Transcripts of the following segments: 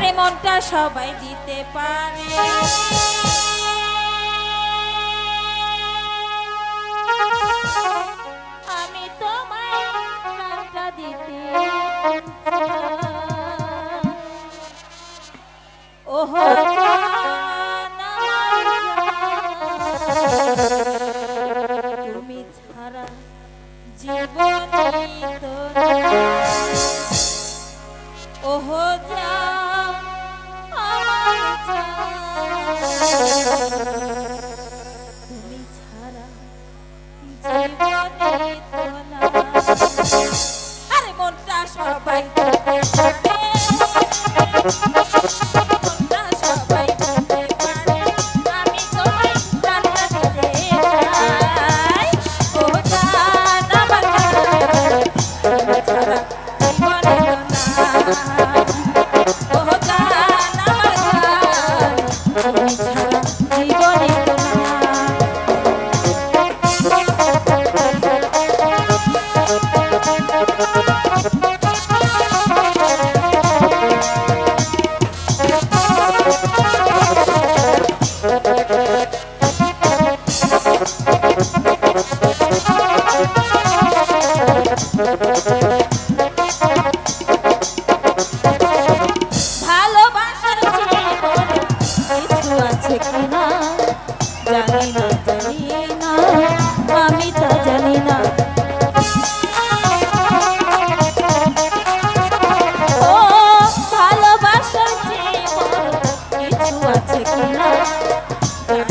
পারে মনটা সবাই দিতে পারে। আমি তোমায় দিতে ওহো তুমি ছাড়া জীবন আরে মনটা সবাই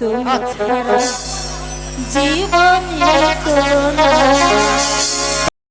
আচ্ছা। তুমি ছাড়া জীবনে